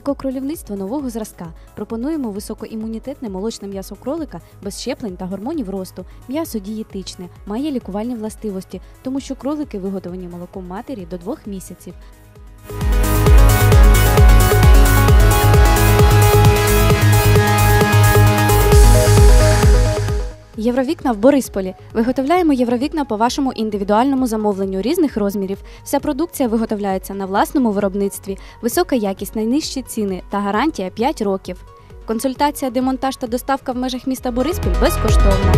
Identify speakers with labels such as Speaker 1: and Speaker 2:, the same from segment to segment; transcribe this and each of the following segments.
Speaker 1: кролівництво нового зразка. Пропонуємо високоімунітетне молочне м'ясо кролика без щеплень та гормонів росту. М'ясо дієтичне, має лікувальні властивості, тому що кролики виготовлені молоком матері до двох місяців. Євровікна в Борисполі. Виготовляємо євровікна по вашому індивідуальному замовленню різних розмірів. Вся продукція виготовляється на власному виробництві, висока якість, найнижчі ціни та гарантія 5 років. Консультація, демонтаж та доставка в межах міста Бориспіль безкоштовна.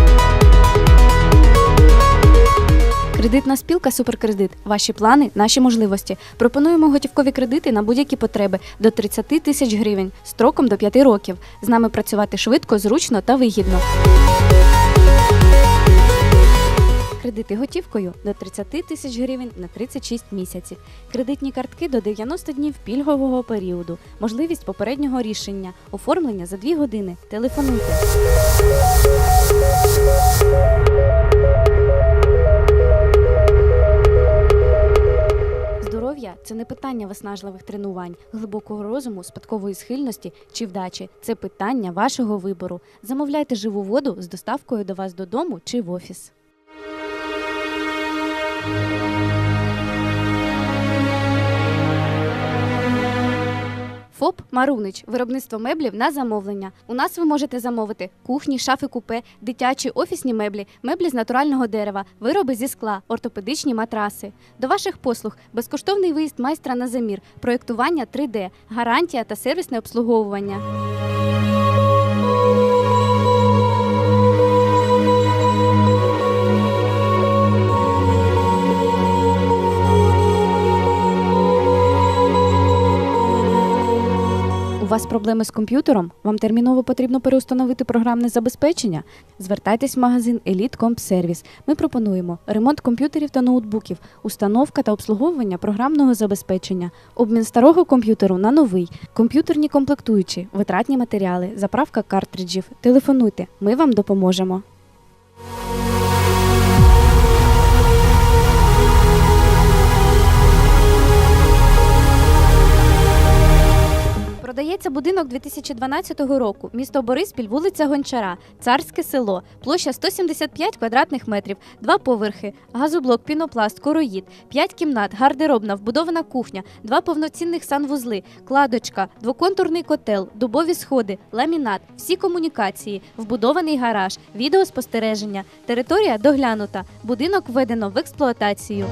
Speaker 1: Кредитна спілка Суперкредит. Ваші плани, наші можливості. Пропонуємо готівкові кредити на будь-які потреби до 30 тисяч гривень строком до 5 років. З нами працювати швидко, зручно та вигідно. Кредити готівкою до 30 тисяч гривень на 36 місяців. Кредитні картки до 90 днів пільгового періоду. Можливість попереднього рішення. Оформлення за 2 години. Телефонуйте. Здоров'я це не питання виснажливих тренувань, глибокого розуму, спадкової схильності чи вдачі. Це питання вашого вибору. Замовляйте живу воду з доставкою до вас додому чи в офіс. ФОП Марунич виробництво меблів на замовлення. У нас ви можете замовити кухні, шафи купе, дитячі офісні меблі, меблі з натурального дерева, вироби зі скла, ортопедичні матраси. До ваших послуг безкоштовний виїзд майстра на замір, проєктування 3D, гарантія та сервісне обслуговування. Вас проблеми з комп'ютером? Вам терміново потрібно переустановити програмне забезпечення? Звертайтесь в магазин Elite Comp. Ми пропонуємо ремонт комп'ютерів та ноутбуків, установка та обслуговування програмного забезпечення, обмін старого комп'ютеру на новий, комп'ютерні комплектуючі, витратні матеріали, заправка картриджів. Телефонуйте, ми вам допоможемо. Будинок 2012 року. Місто Бориспіль, вулиця Гончара, Царське село, площа 175 квадратних метрів, два поверхи, газоблок, пінопласт, короїд, п'ять кімнат, гардеробна, вбудована кухня, два повноцінних санвузли, кладочка, двоконтурний котел, дубові сходи, ламінат, всі комунікації, вбудований гараж, відеоспостереження, територія доглянута, будинок введено в експлуатацію.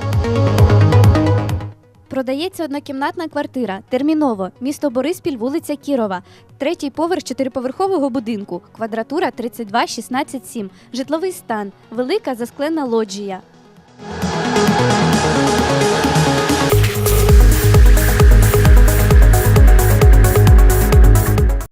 Speaker 1: Продається однокімнатна квартира. Терміново. Місто Бориспіль, вулиця Кірова. Третій поверх чотириповерхового будинку. Квадратура 32 16 7. Житловий стан. Велика засклена лоджія.